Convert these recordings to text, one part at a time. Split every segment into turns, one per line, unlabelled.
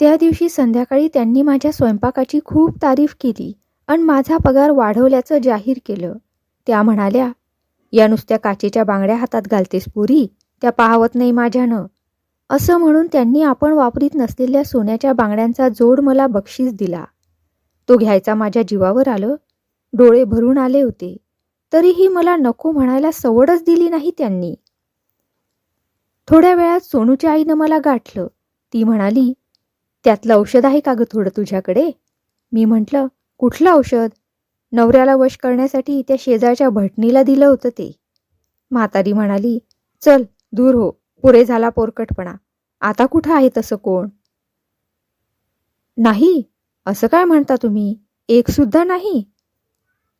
त्या दिवशी संध्याकाळी त्यांनी माझ्या स्वयंपाकाची खूप तारीफ केली आणि माझा पगार वाढवल्याचं जाहीर केलं. त्या म्हणाल्या या नुसत्या काचेच्या बांगड्या हातात घालतेस पुरी त्या पाहवत नाही माझ्यानं. असं म्हणून त्यांनी आपण वापरीत नसलेल्या सोन्याच्या बांगड्यांचा जोड मला बक्षीस दिला. तो घ्यायचा माझ्या जीवावर आलं. डोळे भरून आले होते. तरीही मला नको म्हणायला सवडच दिली नाही त्यांनी. थोड्या वेळात सोनूच्या आईनं मला गाठलं. ती म्हणाली त्यातलं औषध आहे का गं थोडं तुझ्याकडे? मी म्हटलं कुठलं औषध? नवऱ्याला वश करण्यासाठी त्या शेजारच्या भटणीला दिलं होतं ते. म्हातारी म्हणाली चल दूर हो पुरे झाला पोरकटपणा. आता कुठं आहे तसं कोण? नाही असं काय म्हणता तुम्ही? एक सुद्धा नाही.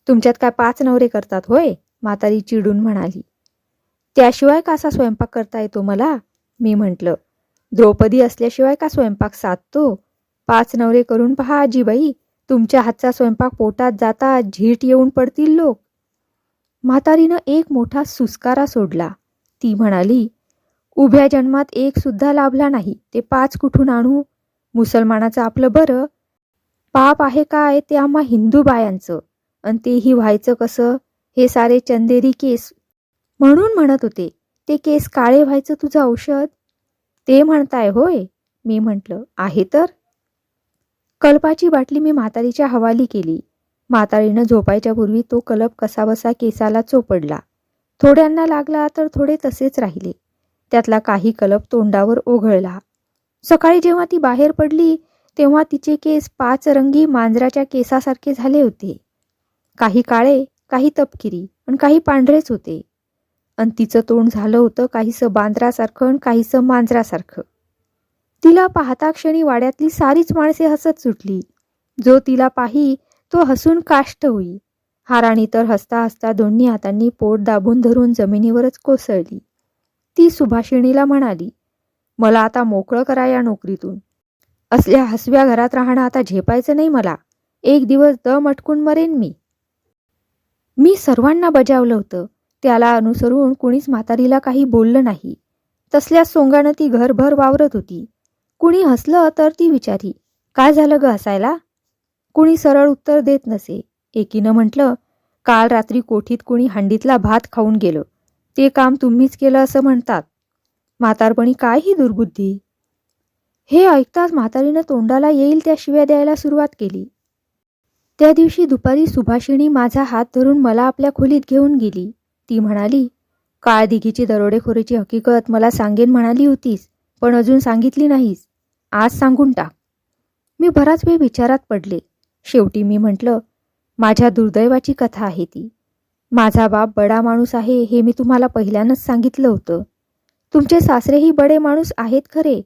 तुमच्यात काय पाच नवरे करतात होय? म्हातारी चिडून म्हणाली. त्याशिवाय कसा स्वयंपाक करता येतो मला? मी म्हटलं. द्रौपदी असल्याशिवाय का स्वयंपाक साधतो? पाच नवरे करून पहा आजीबाई. तुमच्या हातचा स्वयंपाक पोटात जाता झीट येऊन पडतील लोक. म्हातारीनं एक मोठा सुस्कारा सोडला. ती म्हणाली उभ्या जन्मात एक सुद्धा लाभला नाही. ते पाच कुठून आणू? मुसलमानाचं आपलं बरं. पाप आहे काय ते आम्हा हिंदू बायांचं. आणि तेही व्हायचं कसं? हे सारे चंदेरी केस. म्हणून म्हणत होते ते केस काळे व्हायचं तुझं औषध? ते म्हणताय होय. मी म्हटलं आहे तर. कल्पाची बाटली मी म्हातारीच्या हवाली केली. म्हातारीनं झोपायच्या पूर्वी तो कलप कसाबसा केसाला चोपडला. थोड्यांना लागला तर थोडे तसेच राहिले. त्यातला काही कलप तोंडावर ओघळला. सकाळी जेव्हा ती बाहेर पडली तेव्हा तिचे केस पाच रंगी मांजराच्या केसासारखे झाले होते. काही काळे काही तपकिरी आणि काही पांढरेच होते. आणि तिचं तोंड झालं होतं काहीसं बांद्रासारखं आणि काहीसं मांजरासारखं. तिला पाहता क्षणी वाड्यातली सारीच माणसे हसत सुटली. जो तिला पाही तो हसून काष्ट होई. हाराणी तर हसता हसता दोन्ही हातांनी पोट दाबून धरून जमिनीवरच कोसळली. ती सुभाषिणीला म्हणाली मला आता मोकळं करा या नोकरीतून. असल्या हसव्या घरात राहणं आता झेपायचं नाही मला. एक दिवस दम अटकून मरेन मी. मी सर्वांना बजावलं होतं. त्याला अनुसरून कुणीच म्हातारीला काही बोललं नाही. तसल्या सोंगानं ती घरभर वावरत होती. कुणी हसलं तर ती विचारी काय झालं ग हसायला? कुणी सरळ उत्तर देत नसे. एकीनं म्हटलं काल रात्री कोठीत कुणी हंडीतला भात खाऊन गेलं. ते काम तुम्हीच केलं असं म्हणतात. म्हातारपणी काय ही दुर्बुद्धी? हे ऐकताच म्हातारीनं तोंडाला येईल त्या शिव्या द्यायला सुरुवात केली. त्या दिवशी दुपारी सुभाषिणी माझा हात धरून मला आपल्या खोलीत घेऊन गेली. ती म्हणाली काळ दिघीची दरोडेखोरीची हकीकत मला सांगेन म्हणाली होतीस पण अजून सांगितली नाहीस. आज सांगून टाक. मी बराच वेळ विचारात पडले. शेवटी मी म्हटलं माझ्या दुर्दैवाची कथा आहे ती. माझा बाप बडा माणूस आहे हे मी तुम्हाला पहिल्यानंच सांगितलं होतं. तुमचे सासरेही बडे माणूस आहेत खरे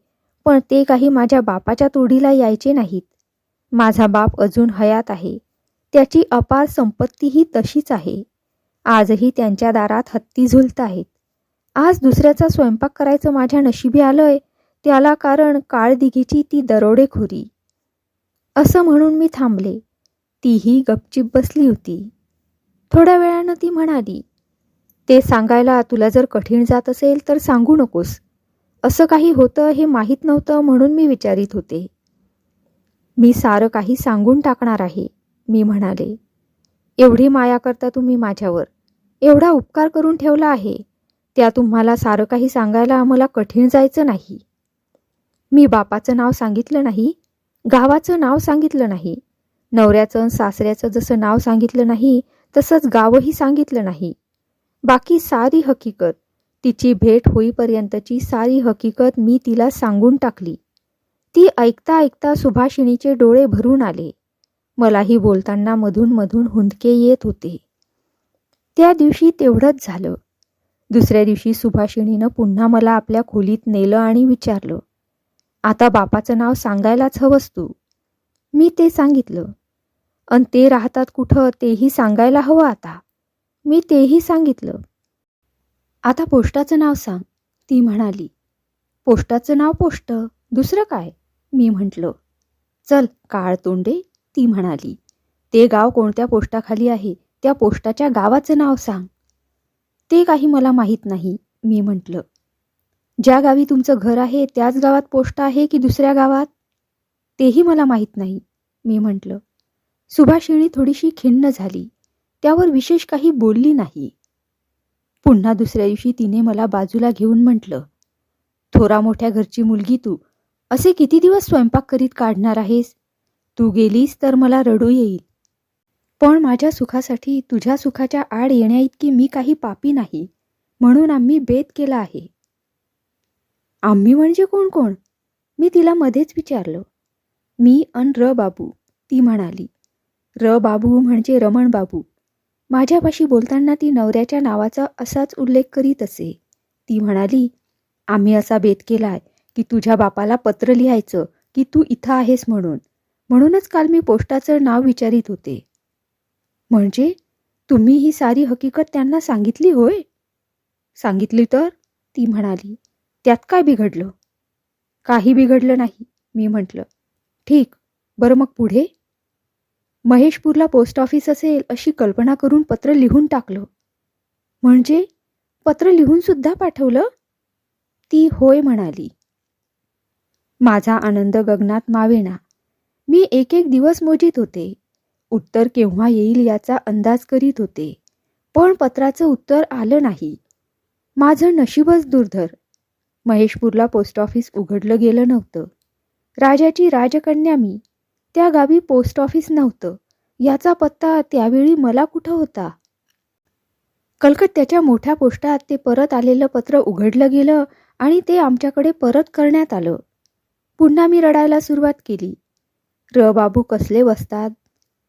पण ते काही माझ्या बापाच्या तोडीला यायचे नाहीत. माझा बाप अजून हयात आहे. त्याची अपार संपत्तीही तशीच आहे. आजही त्यांच्या दारात हत्ती झुलत आहेत. आज दुसऱ्याचा स्वयंपाक करायचं माझ्या नशिबी आलंय त्याला कारण काळदिघीची ती दरोडेखोरी. असं म्हणून मी थांबले. तीही गपचीप बसली होती. थोड्या वेळानं ती म्हणाली ते सांगायला तुला जर कठीण जात असेल तर सांगू नकोस. असं काही होतं हे माहीत नव्हतं म्हणून मी विचारित होते. मी सारं काही सांगून टाकणार आहे मी म्हणाले. एवढी माया करता तुम्ही माझ्यावर. एवढा उपकार करून ठेवला आहे. त्या तुम्हाला सारं काही सांगायला आम्हाला कठीण जायचं नाही. मी बापाचं नाव सांगितलं नाही गावाचं नाव सांगितलं नाही नवऱ्याचं सासऱ्याचं जसं नाव सांगितलं नाही तसंच गावही सांगितलं नाही. बाकी सारी हकीकत तिची भेट होईपर्यंतची सारी हकीकत मी तिला सांगून टाकली. ती ऐकता ऐकता सुभाषिणीचे डोळे भरून आले. मलाही बोलताना मधून मधून हुंदके येत होते. त्या दिवशी तेवढंच झालं. दुसऱ्या दिवशी सुभाषिणीनं पुन्हा मला आपल्या खोलीत नेलं आणि विचारलं आता बापाचं नाव सांगायलाच हवंस तू मी ते सांगितलं. अन ते राहतात कुठं तेही सांगायला हवं आता. मी तेही सांगितलं. आता पोस्टाचं नाव सांग. ती म्हणाली. पोस्टाचं नाव पोस्ट दुसरं काय? मी म्हटलं. चल काळ तोंडे ती म्हणाली ते गाव कोणत्या पोस्टाखाली आहे? त्या पोस्टाच्या गावाचं नाव सांग. ते काही मला माहीत नाही मी म्हटलं. ज्या गावी तुमचं घर आहे त्याच गावात पोस्ट आहे की दुसऱ्या गावात? तेही मला माहीत नाही मी म्हटलं. सुभाषिणी थोडीशी खिन्न झाली. त्यावर विशेष काही बोलली नाही. पुन्हा दुसऱ्या दिवशी तिने मला बाजूला घेऊन म्हटलं थोरा मोठ्या घरची मुलगी तू असे किती दिवस स्वयंपाक करीत काढणार आहेस? तू गेलीस तर मला रडू येईल. पण माझ्या सुखासाठी तुझ्या सुखाच्या आड येण्याइतकी मी काही पापी नाही म्हणून आम्ही बेत केला आहे. आम्ही म्हणजे कोण कोण? मी तिला मध्येच विचारलं. मी अन र बाबू ती म्हणाली. र बाबू म्हणजे रमण बाबू. माझ्यापाशी बोलताना ती नवऱ्याच्या नावाचा असाच उल्लेख करीत असे. ती म्हणाली आम्ही असा बेत केलाय की तुझ्या बापाला पत्र लिहायचं की तू इथं आहेस म्हणून. म्हणूनच काल मी पोस्टाचं नाव विचारित होते. म्हणजे तुम्ही ही सारी हकीकत त्यांना सांगितली होय? सांगितली तर ती म्हणाली त्यात काय बिघडलं? काही बिघडलं नाही मी म्हटलं. ठीक बरं मग पुढे? महेशपूरला पोस्ट ऑफिस असेल अशी कल्पना करून पत्र लिहून टाकलं. म्हणजे पत्र लिहून सुद्धा पाठवलं? ती होय म्हणाली. माझा आनंद गगनात मावेना. मी एक एक दिवस मोजीत होते. उत्तर केव्हा येईल याचा अंदाज करीत होते. पण पत्राचं उत्तर आलं नाही. माझं नशीबच दुर्धर. महेशपूरला पोस्ट ऑफिस उघडलं गेलं नव्हतं. राजाची राजकन्या मी. त्या गावी पोस्ट ऑफिस नव्हतं. याचा पत्ता त्यावेळी मला कुठं होता? कलकत्त्याच्या मोठ्या पोस्टात ते परत आलेलं पत्र उघडलं गेलं आणि ते आमच्याकडे परत करण्यात आलं. पुन्हा मी रडायला सुरुवात केली. र बाबू कसले बसतात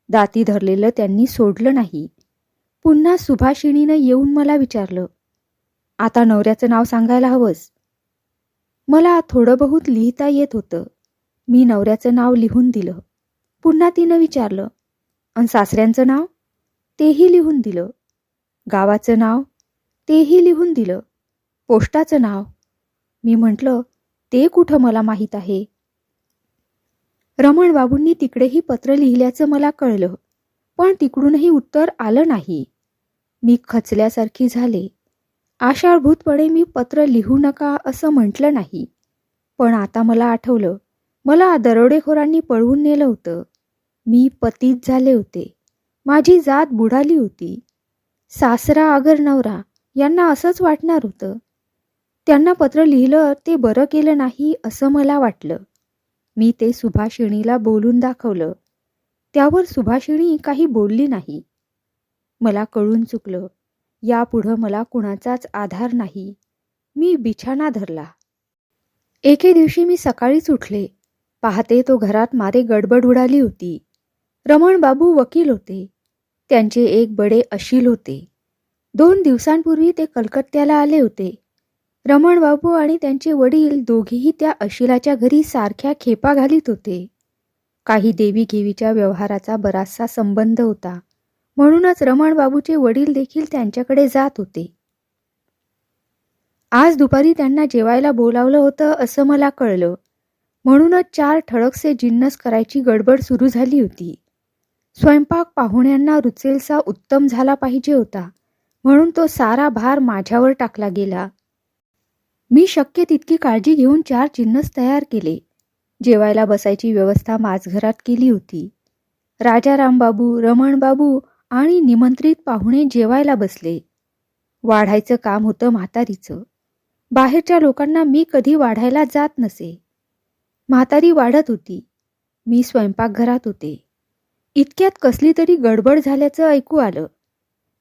दाती धरलेलं त्यांनी सोडलं नाही. पुन्हा सुभाषिणीनं येऊन मला विचारलं आता नवऱ्याचं नाव सांगायला हवंस? मला थोडं बहुत लिहिता येत होतं. मी नवऱ्याचं नाव लिहून दिलं. पुन्हा तिनं विचारलं आणि सासऱ्यांचं नाव? तेही लिहून दिलं. गावाचं नाव? तेही लिहून दिलं. पोस्टाचं नाव? मी म्हटलं ते कुठं मला माहीत आहे? रमण बाबूंनी तिकडेही पत्र लिहिल्याचं मला कळलं पण तिकडूनही उत्तर आलं नाही. मी खचल्यासारखी झाले. आषाढभूतपणे मी पत्र लिहू नका असं म्हटलं नाही. पण आता मला आठवलं मला दरोडेखोरांनी पळवून नेलं होतं. मी पतीत झाले होते. माझी जात बुडाली होती. सासरा आगर नवरा यांना असंच वाटणार होतं. त्यांना पत्र लिहिलं ते बरं केलं नाही असं मला वाटलं. मी ते सुभाषिणीला बोलून दाखवलं. त्यावर सुभाषिणी काही बोलली नाही. मला कळून चुकलं. यापुढं मला कुणाचाच आधार नाही. मी बिछाना धरला. एके दिवशी मी सकाळीच उठले. पाहते तो घरात मारे गडबड उडाली होती. रमण बाबू वकील होते. त्यांचे एक बडे अशील होते. दोन दिवसांपूर्वी ते कलकत्त्याला आले होते. रमण बाबू आणि त्यांचे वडील दोघेही त्या अशिलाच्या घरी सारख्या खेपा घालीत होते. काही देवीघेवीच्या व्यवहाराचा बराचसा संबंध होता. म्हणूनच रमण बाबूचे वडील देखील त्यांच्याकडे जात होते. आज दुपारी त्यांना जेवायला बोलावलं होतं असं मला कळलं. म्हणूनच चार ठळकसे जिन्नस करायची गडबड सुरू झाली होती. स्वयंपाक पाहुण्यांना रुचेलसा उत्तम झाला पाहिजे होता. म्हणून तो सारा भार माझ्यावर टाकला गेला. मी शक्य तितकी काळजी घेऊन चार जिन्नस तयार केले. जेवायला बसायची व्यवस्था माझघरात केली होती. राजारामबाबू रमणबाबू आणि निमंत्रित पाहुणे जेवायला बसले. वाढायचं काम होतं म्हातारीचं. बाहेरच्या लोकांना मी कधी वाढायला जात नसे. म्हातारी वाढत होती. मी स्वयंपाकघरात होते. इतक्यात कसली तरी गडबड झाल्याचं ऐकू आलं.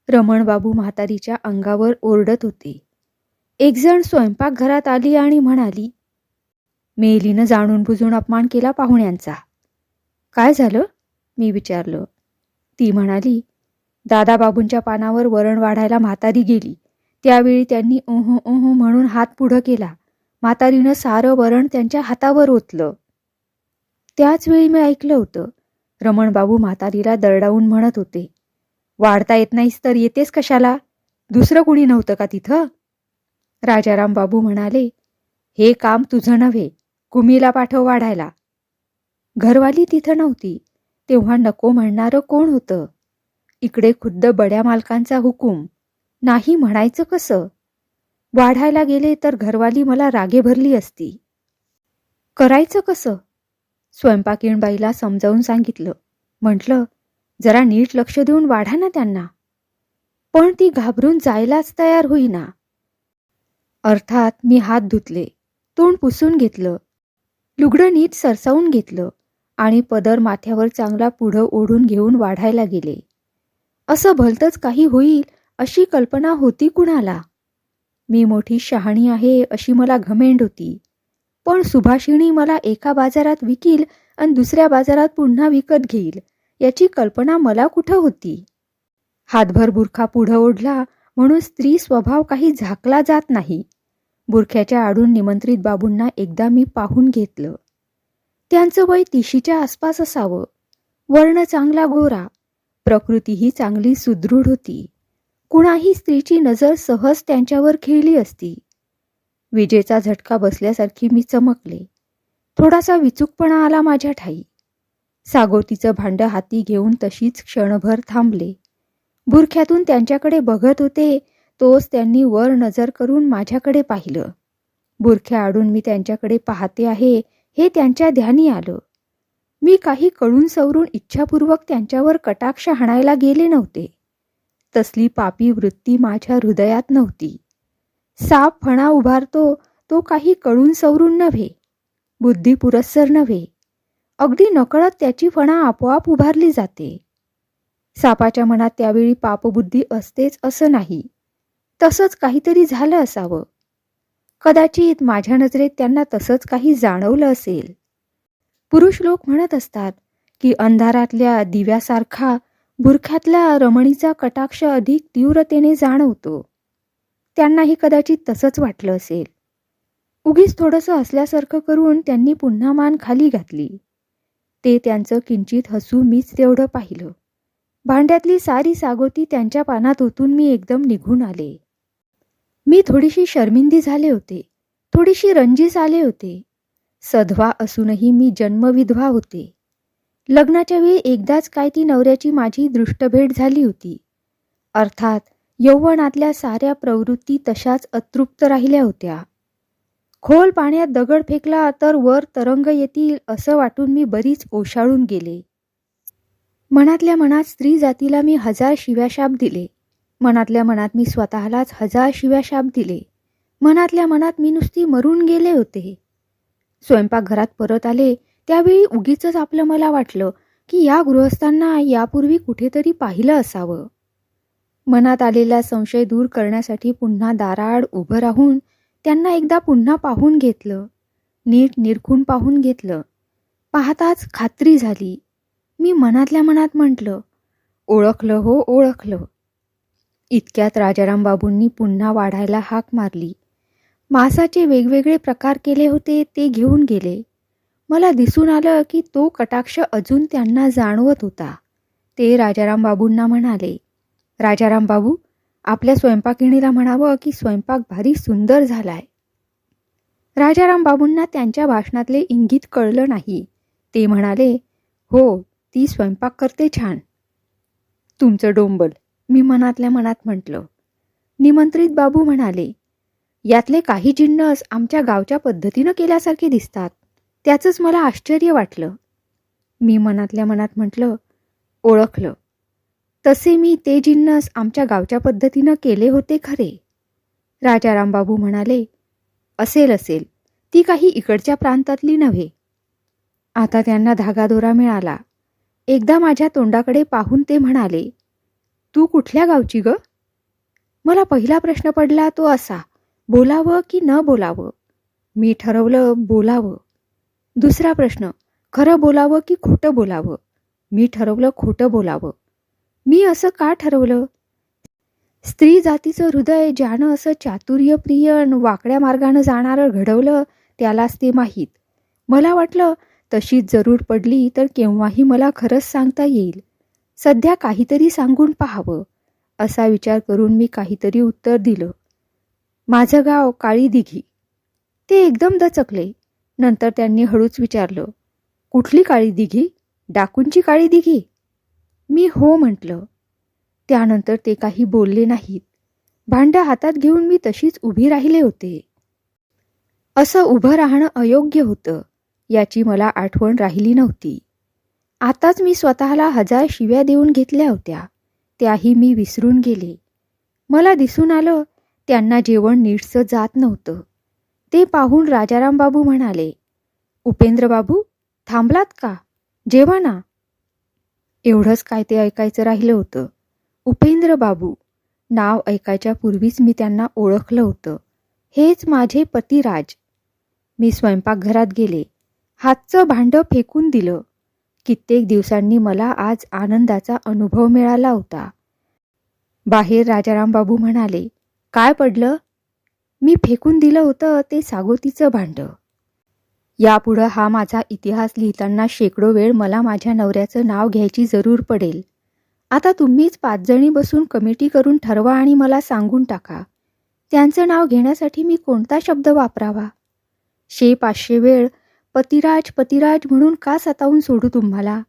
रमणबाबू म्हातारीच्या अंगावर ओरडत होते. एकजण स्वयंपाकघरात आली आणि म्हणाली मेलीनं जाणून बुजून अपमान केला पाहुण्यांचा. काय झालं? मी विचारलं. ती म्हणाली दादाबाबूंच्या पानावर वरण वाढायला म्हातारी गेली. त्यावेळी त्यांनी ओह ओह म्हणून हात पुढं केला. म्हातारीनं सारं वरण त्यांच्या हातावर ओतलं. त्याच वेळी मी ऐकलं होतं. रमणबाबू म्हातारीला दरडावून म्हणत होते वाढता येत नाहीस तर येतेस कशाला? दुसरं कुणी नव्हतं का तिथं? राजाराम बाबू म्हणाले हे काम तुझं नव्हे कुमीला पाठव वाढायला. घरवाली तिथं नव्हती तेव्हा नको म्हणणारं कोण होतं? इकडे खुद्द बड्या मालकांचा हुकूम. नाही म्हणायचं कसं? वाढायला गेले तर घरवाली मला रागे भरली असती. करायचं कसं? स्वयंपाकीणबाईला समजावून सांगितलं. म्हटलं जरा नीट लक्ष देऊन वाढा ना त्यांना. पण ती घाबरून जायलाच तयार होईना. अर्थात मी हात धुतले तोंड पुसून घेतलं लुगडं नीट सरसावून घेतलं आणि पदर माथ्यावर चांगला पुढं ओढून घेऊन वाढायला गेले. असं भलतंच काही होईल अशी कल्पना होती कुणाला? मी मोठी शहाणी आहे अशी मला घमेंड होती. पण सुभाषिणी मला एका बाजारात विकील आणि दुसऱ्या बाजारात पुन्हा विकत घेईल याची कल्पना मला कुठं होती? हातभर बुरखा पुढं ओढला म्हणून स्त्री स्वभाव काही झाकला जात नाही. बुरख्याच्या आडून निमंत्रित बाबूंना एकदा मी पाहून घेतलं. त्यांचं वय तिशीच्या आसपास असावं. वर्ण चांगला गोरा. प्रकृतीही चांगली सुदृढ होती. कुणाही स्त्रीची नजर सहज त्यांच्यावर खेळली असती. विजेचा झटका बसल्यासारखी मी चमकले. थोडासा विचूकपणा आला माझ्या ठाई. सागोतीचं भांडं हाती घेऊन तशीच क्षणभर थांबले. बुरख्यातून त्यांच्याकडे बघत होते तोच त्यांनी वर नजर करून माझ्याकडे पाहिलं. बुरख्या आडून मी त्यांच्याकडे पाहते आहे हे त्यांच्या ध्यानी आलं. मी काही कळून सवरून इच्छापूर्वक त्यांच्यावर कटाक्ष हाणायला गेले नव्हते. तसली पापी वृत्ती माझ्या हृदयात नव्हती. साप फणा उभारतो तो काही कळून सवरून नव्हे. बुद्धी पुरस्सर नव्हे. अगदी नकळत त्याची फणा आपोआप उभारली जाते. सापाच्या मनात त्यावेळी पापबुद्धी असतेच असं नाही. तसंच काहीतरी झालं असावं. कदाचित माझ्या नजरेत त्यांना तसंच काही जाणवलं असेल. पुरुष लोक म्हणत असतात की अंधारातल्या दिव्यासारखा बुरख्यातल्या रमणीचा कटाक्ष अधिक तीव्रतेने जाणवतो. त्यांनाही कदाचित तसंच वाटलं असेल. उगीच थोडंसं असल्यासारखं करून त्यांनी पुन्हा मान खाली घातली. ते त्यांचं किंचित हसू मीच तेवढं पाहिलं. भांड्यातली सारी सागोती त्यांच्या पानात ओतून मी एकदम निघून आले. मी थोडीशी शर्मिंदी झाले होते. थोडीशी रंजीस आले होते. सधवा असूनही मी जन्मविधवा होते. लग्नाच्या वेळी एकदाच काय ती नवऱ्याची माझी दृष्टभेट झाली होती. अर्थात यौवनातल्या साऱ्या प्रवृत्ती तशाच अतृप्त राहिल्या होत्या. खोल पाण्यात दगड फेकला तर वर तरंग येतील असं वाटून मी बरीच ओशाळून गेले. मनातल्या मनात स्त्री जातीला मी हजार शिव्याशाप दिले. मनातल्या मनात मी स्वतःलाच हजार शिव्याशाप दिले. मनातल्या मनात मी नुसती मरून गेले होते. स्वयंपाकघरात परत आले त्यावेळी उगीच आपलं मला वाटलं की या गृहस्थांना यापूर्वी कुठेतरी पाहिलं असावं. मनात आलेला संशय दूर करण्यासाठी पुन्हा दाराआड उभं राहून त्यांना एकदा पुन्हा पाहून घेतलं. नीट निरखून पाहून घेतलं. पाहताच खात्री झाली. मी मनातल्या मनात म्हटलं ओळखलं हो ओळखलं. इतक्यात राजाराम बाबूंनी पुन्हा वाढायला हाक मारली. मांसाचे वेगवेगळे प्रकार केले होते ते घेऊन गेले. मला दिसून आलं की तो कटाक्ष अजून त्यांना जाणवत होता. ते राजाराम बाबूंना म्हणाले राजाराम बाबू आपल्या स्वयंपाकिणीला म्हणावं की स्वयंपाक भारी सुंदर झालाय. राजाराम बाबूंना त्यांच्या भाषणातले इंगित कळलं नाही. ते म्हणाले हो ती स्वयंपाक करते छान. तुमचं डोंबल मी मनातल्या मनात म्हटलं. निमंत्रित बाबू म्हणाले यातले काही जिन्नस आमच्या गावच्या पद्धतीनं केल्यासारखे दिसतात. त्याचंच मला आश्चर्य वाटलं. मी मनातल्या मनात म्हटलं ओळखलं. तसे मी ते जिन्नस आमच्या गावच्या पद्धतीनं केले होते खरे. राजारामबाबू म्हणाले असेल असेल. ती काही इकडच्या प्रांतातली नव्हे. आता त्यांना धागादोरा मिळाला. एकदा माझ्या तोंडाकडे पाहून ते म्हणाले तू कुठल्या गावची ग? मला पहिला प्रश्न पडला तो असा बोलावं की न बोलावं? मी ठरवलं बोलावं. दुसरा प्रश्न खरं बोलावं की खोटं बोलावं? मी ठरवलं खोटं बोलावं. मी असं का ठरवलं? स्त्री जातीचं हृदय ज्यानं असं चातुर्यप्रिय आणि वाकड्या मार्गानं जाणारं घडवलं त्यालाच ते माहीत. मला वाटलं तशीच जरूर पडली तर केव्हाही मला खरंच सांगता येईल. सध्या काहीतरी सांगून पाहावं असा विचार करून मी काहीतरी उत्तर दिलं. माझं गाव काळी दिघी. ते एकदम दचकले. नंतर त्यांनी हळूच विचारलं कुठली काळी दिघी? डाकूंची काळी दिघी? मी हो म्हटलं. त्यानंतर ते काही बोलले नाहीत. भांडं हातात घेऊन मी तशीच उभी राहिले होते. असं उभं राहणं अयोग्य होतं. याची मला आठवण राहिली नव्हती. आताच मी स्वतःला हजार शिव्या देऊन घेतल्या होत्या. त्याही मी विसरून गेले. मला दिसून आलं त्यांना जेवण नीटसं जात नव्हतं. ते पाहून राजाराम बाबू म्हणाले उपेंद्र बाबू थांबलात का? जेवा ना. एवढंच काय ते ऐकायचं राहिलं होतं. उपेंद्र बाबू नाव ऐकायच्या पूर्वीच मी त्यांना ओळखलं होतं. हेच माझे पतिराज. मी स्वयंपाकघरात गेले. हातचं भांडं फेकून दिलं. कित्येक दिवसांनी मला आज आनंदाचा अनुभव मिळाला होता. बाहेर राजारामबाबू म्हणाले काय पडलं? मी फेकून दिलं होतं ते सागोतीचं भांडं. यापुढं हा माझा इतिहास लिहिताना शेकडो वेळ मला माझ्या नवऱ्याचं नाव घ्यायची जरूर पडेल. आता तुम्हीच पाचजणी बसून कमिटी करून ठरवा आणि मला सांगून टाका. त्यांचं नाव घेण्यासाठी मी कोणता शब्द वापरावा? शे पाचशे वेळ पतिराज पतिराज म्हणून का सतावून सोडू तुम्हाला?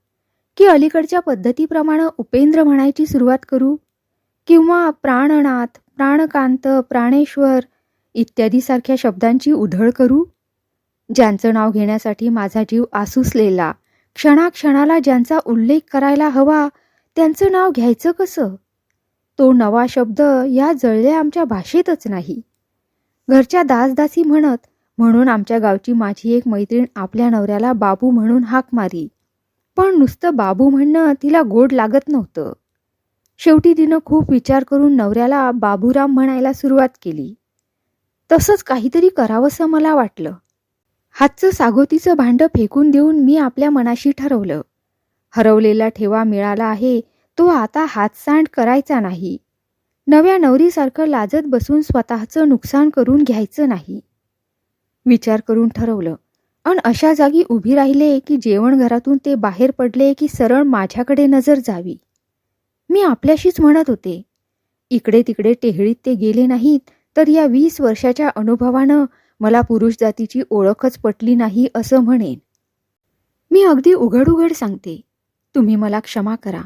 की अलीकडच्या पद्धतीप्रमाणे उपेंद्र म्हणायची सुरुवात करू? किंवा प्राणनाथ प्राणकांत प्राणेश्वर इत्यादीसारख्या शब्दांची उधळ करू? ज्यांचं नाव घेण्यासाठी माझा जीव आसुसलेला क्षणाक्षणाला ज्यांचा उल्लेख करायला हवा त्यांचं नाव घ्यायचं कसं? तो नवा शब्द या जळल्या आमच्या भाषेतच नाही. घरच्या दासदासी म्हणत म्हणून आमच्या गावची माझी एक मैत्रीण आपल्या नवऱ्याला बाबू म्हणून हाक मारी. पण नुसतं बाबू म्हणणं तिला गोड लागत नव्हतं. शेवटी तिनं खूप विचार करून नवऱ्याला बाबूराम म्हणायला सुरुवात केली. तसंच काहीतरी करावंसं मला वाटलं. हातचं सागोतीचं भांडं फेकून देऊन मी आपल्या मनाशी ठरवलं. हरवलेला ठेवा मिळाला आहे तो आता हातसांड करायचा नाही. नव्या नवरीसारखं लाजत बसून स्वतःचं नुकसान करून घ्यायचं नाही. विचार करून ठरवलं. अन अशा जागी उभी राहिले की जेवण घरातून ते बाहेर पडले की सरळ माझ्याकडे नजर जावी. मी आपल्याशीच म्हणत होते इकडे तिकडे टेहळीत ते गेले नाहीत तर या वीस वर्षाच्या अनुभवानं मला पुरुष जातीची ओळखच पटली नाही असं म्हणेन. मी अगदी उघड उघड सांगते तुम्ही मला क्षमा करा.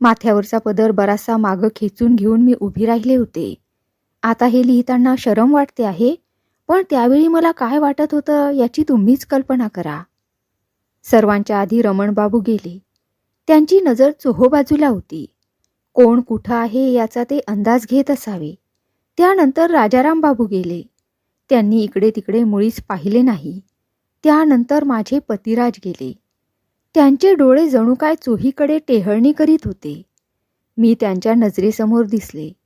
माथ्यावरचा पदर बराचसा मागं खेचून घेऊन मी उभी राहिले होते. आता हे लिहिताना शरम वाटते आहे? पण त्यावेळी मला काय वाटत होतं याची तुम्हीच कल्पना करा. सर्वांच्या आधी रमणबाबू गेले. त्यांची नजर चोहोबाजूला होती. कोण कुठं आहे याचा ते अंदाज घेत असावे. त्यानंतर राजाराम बाबू गेले. त्यांनी इकडे तिकडे मुळीच पाहिले नाही. त्यानंतर माझे पतिराज गेले. त्यांचे डोळे जणू काय चोहीकडे टेहळणी करीत होते. मी त्यांच्या नजरेसमोर दिसले.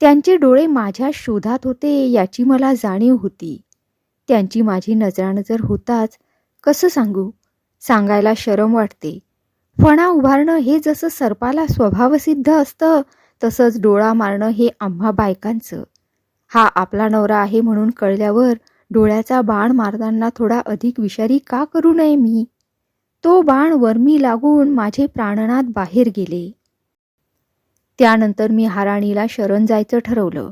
त्यांचे डोळे माझ्या शोधात होते याची मला जाणीव होती. त्यांची माझी नजरानजर होताच. कसं सांगू? सांगायला शरम वाटते. फणा उभारणं हे जसं सर्पाला स्वभावसिद्ध असतं तसंच डोळा मारणं हे आम्हा बायकांचं. हा आपला नवरा आहे म्हणून कळल्यावर डोळ्याचा बाण मारताना थोडा अधिक विषारी का करू नये मी? तो बाण वर्मी लागून माझे प्राणनाथ बाहेर गेले. त्यानंतर मी हाराणीला शरण जायचं ठरवलं.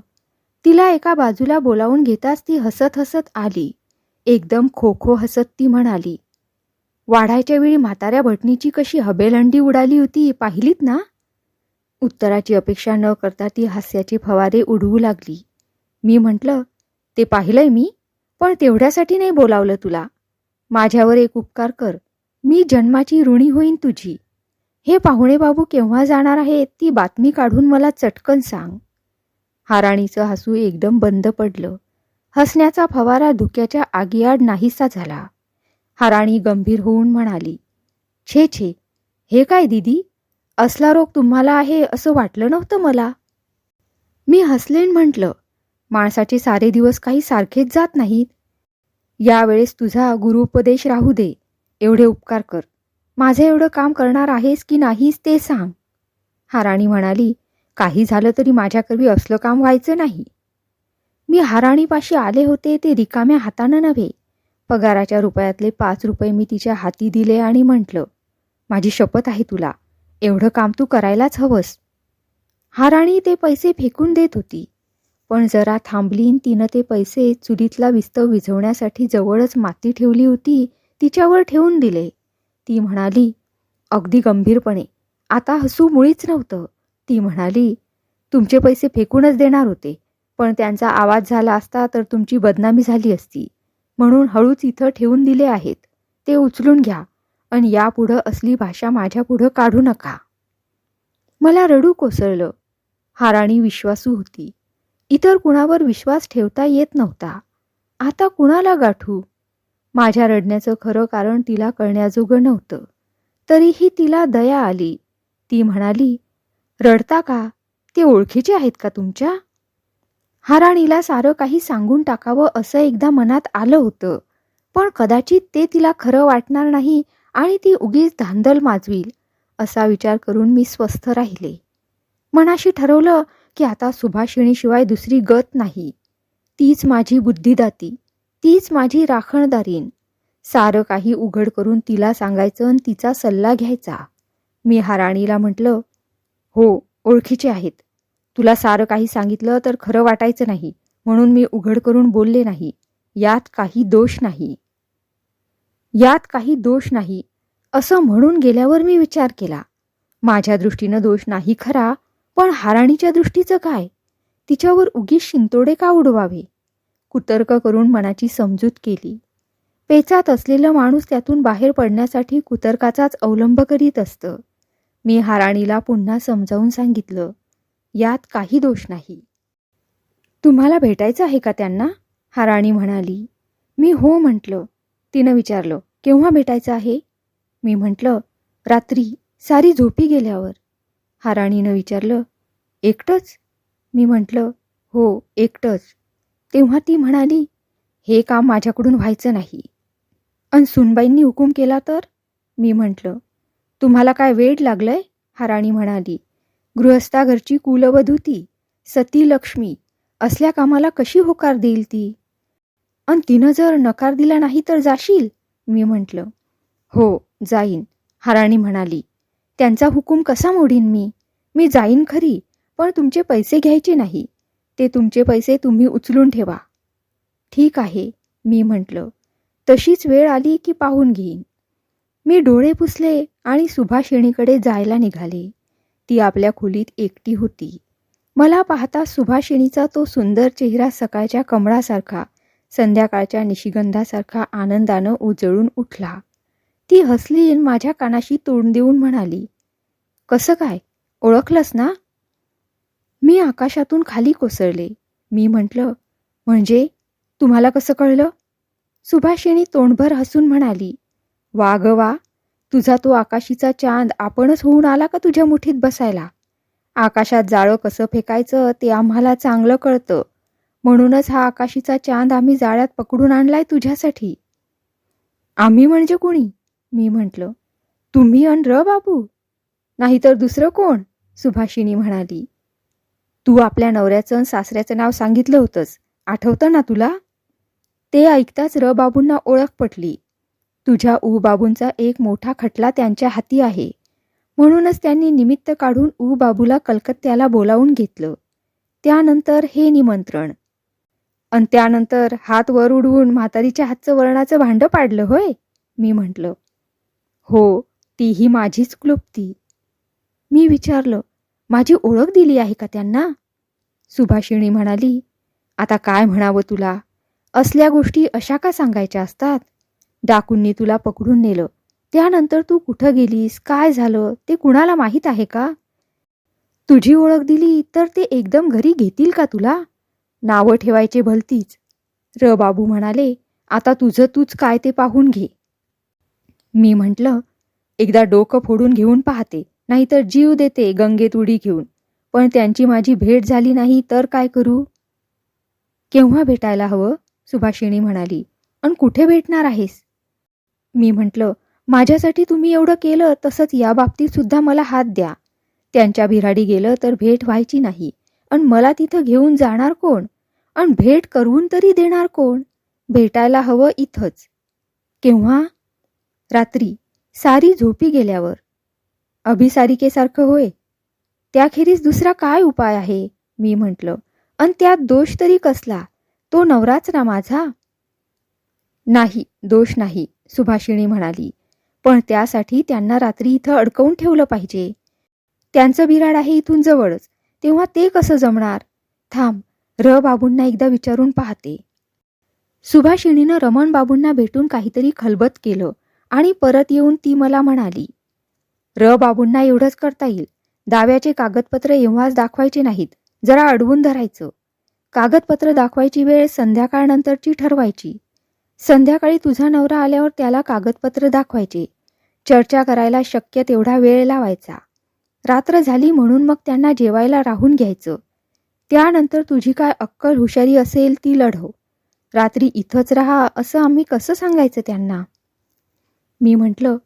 तिला एका बाजूला बोलावून घेताच ती हसत हसत आली. एकदम खो खो हसत ती म्हणाली वाढायच्या वेळी म्हाताऱ्या भटणीची कशी हबेलंडी उडाली होती पाहिलीत ना? उत्तराची अपेक्षा न करता ती हास्याचे फवारे उडवू लागली. मी म्हटलं ते पाहिलंय मी पण तेवढ्यासाठी नाही बोलावलं तुला. माझ्यावर एक उपकार कर. मी जन्माची ऋणी होईन तुझी. हे पाहुणे बाबू केव्हा जाणार आहेत ती बातमी काढून मला चटकन सांग. हाराणीचं हसू एकदम बंद पडलं. हसण्याचा फवारा धुक्याच्या आगीआड नाहीसा झाला. हाराणी गंभीर होऊन म्हणाली छे छे हे काय दिदी? असला रोग तुम्हाला आहे असं वाटलं नव्हतं मला? मी हसलेन म्हटलं माणसाचे सारे दिवस काही सारखेच जात नाहीत. यावेळेस तुझा गुरुपदेश राहू दे. एवढे उपकार कर. माझं एवढं काम करणार आहेस की नाहीस ते सांग. हाराणी म्हणाली काही झालं तरी माझ्याकरवी असलं काम व्हायचं नाही. मी हाराणीपाशी आले होते ते रिकाम्या हातानं नव्हे. पगाराच्या रुपयातले पाच रुपये मी तिच्या हाती दिले आणि म्हटलं माझी शपथ आहे तुला. एवढं काम तू करायलाच हवंस. हाराणी ते पैसे फेकून देत होती. पण जरा थांबलीन तिनं ते पैसे चुलीतला विस्तव विझवण्यासाठी जवळच माती ठेवली होती तिच्यावर ठेवून दिले. ती म्हणाली अगदी गंभीरपणे. आता हसू मुळीच नव्हतं. ती म्हणाली तुमचे पैसे फेकूनच देणार होते. पण त्यांचा आवाज झाला असता तर तुमची बदनामी झाली असती. म्हणून हळूच इथं ठेवून दिले आहेत. ते उचलून घ्या. आणि यापुढं असली भाषा माझ्यापुढं काढू नका. मला रडू कोसळलं. हाराणी विश्वासू होती. इतर कुणावर विश्वास ठेवता येत नव्हता. आता कुणाला गाठू? माझ्या रडण्याचं खरं कारण तिला कळण्याजोगं नव्हतं. तरीही तिला दया आली. ती म्हणाली रडता का? ते ओळखीचे आहेत का तुमच्या? हाराणीला सारं काही सांगून टाकावं असं एकदा मनात आलं होतं. पण कदाचित ते तिला खरं वाटणार नाही आणि ती उगीच धांदल माजवील असा विचार करून मी स्वस्थ राहिले. मनाशी ठरवलं की आता सुभाषिणीशिवाय दुसरी गत नाही. तीच माझी बुद्धिदाती. तीच माझी राखणदारीन सारं काही उघड करून तिला सांगायचं आणि तिचा सल्ला घ्यायचा. मी हाराणीला म्हटलं हो ओळखीचे आहेत. तुला सारं काही सांगितलं तर खरं वाटायचं नाही म्हणून मी उघड करून बोलले नाही. यात काही दोष नाही. यात काही दोष नाही असं म्हणून गेल्यावर मी विचार केला. माझ्या दृष्टीनं दोष नाही खरा पण हाराणीच्या दृष्टीचं काय? तिच्यावर उगीच शिंतोडे का उडवावे? कुतर्क करून मनाची समजूत केली. पेचात असलेलं माणूस त्यातून बाहेर पडण्यासाठी कुतर्काचाच अवलंब करीत असतं. मी हाराणीला पुन्हा समजावून सांगितलं यात काही दोष नाही. तुम्हाला भेटायचं आहे का त्यांना? हाराणी म्हणाली. मी हो म्हटलं. तिनं विचारलं केव्हा भेटायचं आहे? मी म्हटलं रात्री सारी झोपी गेल्यावर. हाराणीनं विचारलं एकटंच? मी म्हटलं हो एकटंच. तेव्हा ती म्हणाली हे काम माझ्याकडून व्हायचं नाही. अन सुनबाईंनी हुकूम केला तर? मी म्हटलं तुम्हाला काय वेड लागलंय? हाराणी म्हणाली गृहस्थाघरची कुलवधू कुलवधूती सती लक्ष्मी असल्या कामाला कशी होकार देईल ती? अन तिनं जर नकार दिला नाही तर जाशील? मी म्हटलं हो जाईन. हाराणी म्हणाली त्यांचा हुकूम कसा मोडीन मी? मी जाईन खरी पण तुमचे पैसे घ्यायचे नाही. ते तुमचे पैसे तुम्ही उचलून ठेवा. ठीक आहे मी म्हटलं. तशीच वेळ आली की पाहून घेईन. मी डोळे पुसले आणि सुभाषिणीकडे जायला निघाले. ती आपल्या खोलीत एकटी होती. मला पाहता सुभाषिणीचा तो सुंदर चेहरा सकाळच्या कमळासारखा संध्याकाळच्या निशिगंधासारखा आनंदानं उजळून उठला. ती हसली माझ्या कानाशी तोंड देऊन म्हणाली कसं काय? ओळखलंस ना? मी आकाशातून खाली कोसळले. मी म्हटलं म्हणजे? तुम्हाला कसं कळलं? सुभाषिणी तोंडभर हसून म्हणाली वा ग वा तुझा तो आकाशीचा चांद आपणच होऊन आला का तुझ्या मुठीत बसायला? आकाशात जाळं कसं फेकायचं ते आम्हाला चांगलं कळतं. म्हणूनच हा आकाशीचा चांद आम्ही जाळ्यात पकडून आणलाय तुझ्यासाठी. आम्ही म्हणजे कुणी? मी म्हटलं तुम्ही अन र बाबू. नाहीतर दुसरं कोण? सुभाषिनी म्हणाली. तू आपल्या नवऱ्याचं सासऱ्याचं नाव सांगितलं होतंस. आठवतं ना तुला? ते ऐकताच र बाबूंना ओळख पटली. तुझ्या ऊ बाबूंचा एक मोठा खटला त्यांच्या हाती आहे. म्हणूनच त्यांनी निमित्त काढून ऊ बाबूला कलकत्त्याला बोलावून घेतलं. त्यानंतर हे निमंत्रण. आणि त्यानंतर हात वर उडवून म्हातारीच्या हातचं वरणाचं भांडं पाडलं होय? मी म्हटलं. हो ती ही माझीच क्लुप्ती. मी विचारलं माझी ओळख दिली आहे का त्यांना? सुभाषिणी म्हणाली आता काय म्हणावं तुला? असल्या गोष्टी अशा का सांगायच्या असतात? डाकूंनी तुला पकडून नेलं. त्यानंतर तू कुठं गेलीस? काय झालं? ते कुणाला माहीत आहे का? तुझी ओळख दिली तर ते एकदम घरी घेतील का तुला? नावं ठेवायचे भलतीच. र बाबू म्हणाले आता तुझं तूच काय ते पाहून घे. मी म्हटलं एकदा डोकं फोडून घेऊन पाहते. नाहीतर जीव देते गंगेत उडी घेऊन. पण त्यांची माझी भेट झाली नाही तर काय करू? केव्हा भेटायला हवं? सुभाषिणी म्हणाली. अन कुठे भेटणार आहेस? मी म्हटलं माझ्यासाठी तुम्ही एवढं केलं तसंच या बाबतीत सुद्धा मला हात द्या. त्यांच्या भिराडी गेलं तर भेट व्हायची नाही. अन मला तिथं घेऊन जाणार कोण? अन भेट करून तरी देणार कोण? भेटायला हवं इथंच. केव्हा? रात्री. सारी झोपी गेल्यावर. अभिसारिकेसारखं होय. त्याखेरीज दुसरा काय उपाय आहे? मी म्हटलं. अन त्यात दोष तरी कसला? तो नवराच ना माझा. नाही दोष नाही सुभाषिणी म्हणाली. पण त्यासाठी त्यांना रात्री इथं अडकवून ठेवलं पाहिजे. त्यांचं बिराड आहे इथून जवळच. तेव्हा ते कसं जमणार? थांब र बाबूंना एकदा विचारून पाहते. सुभाषिणीनं रमण बाबूंना भेटून काहीतरी खलबत केलं आणि परत येऊन ती मला म्हणाली र बाबूंना एवढंच करता येईल. दाव्याचे कागदपत्र एव्हाच दाखवायचे नाहीत. जरा अडवून धरायचं. कागदपत्र दाखवायची वेळ संध्याकाळनंतरची ठरवायची. संध्याकाळी तुझा नवरा आल्यावर त्याला कागदपत्र दाखवायचे. चर्चा करायला शक्य तेवढा वेळ लावायचा. रात्र झाली म्हणून मग त्यांना जेवायला राहून घ्यायचं. त्यानंतर तुझी काय अक्कल हुशारी असेल ती लढव. रात्री इथंच राहा असं आम्ही कसं सांगायचं त्यांना? मी म्हटलं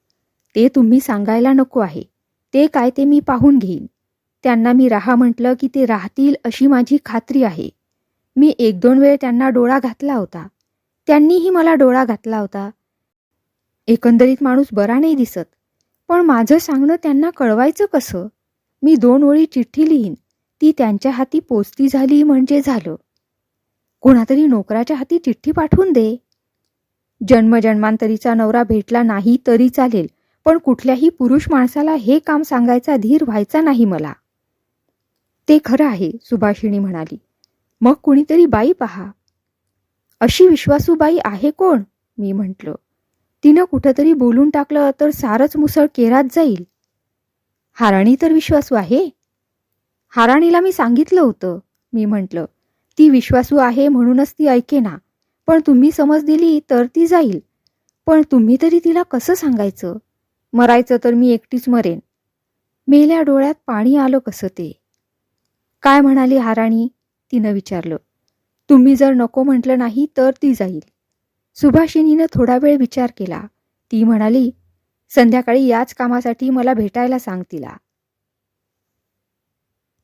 ते तुम्ही सांगायला नको आहे. ते काय ते मी पाहून घेईन. त्यांना मी राहा म्हटलं की ते राहतील अशी माझी खात्री आहे. मी एक दोन वेळ त्यांना डोळा घातला होता. त्यांनीही मला डोळा घातला होता. एकंदरीत माणूस बरा नाही दिसत. पण माझं सांगणं त्यांना कळवायचं कसं? मी दोन ओळी चिठ्ठी लिहीन. ती त्यांच्या हाती पोचती झाली म्हणजे झालं. कोणातरी नोकराच्या हाती चिठ्ठी पाठवून दे. जन्मजन्मांतरीचा नवरा भेटला नाही तरी चालेल. पण कुठल्याही पुरुष माणसाला हे काम सांगायचा धीर व्हायचा नाही मला. ते खरं आहे सुभाषिणी म्हणाली. मग कुणीतरी बाई पहा. अशी विश्वासू बाई आहे कोण? मी म्हटलं. तिनं कुठंतरी बोलून टाकलं तर सारच मुसळ केरात जाईल. हाराणी तर विश्वासू आहे. हाराणीला मी सांगितलं होतं. मी म्हटलं ती विश्वासू आहे म्हणूनच ती ऐकेना पण तुम्ही समज दिली तर ती जाईल. पण तुम्ही तरी तिला कसं सांगायचं? मरायचं तर मी एकटीच मरेन. मेल्या डोळ्यात पाणी आलं कसं ते? काय म्हणाली हाराणी तिनं विचारलं. तुम्ही जर नको म्हटलं नाही तर ती जाईल. सुभाषिनीनं थोडा वेळ विचार केला. ती म्हणाली संध्याकाळी याच कामासाठी मला भेटायला सांग तिला.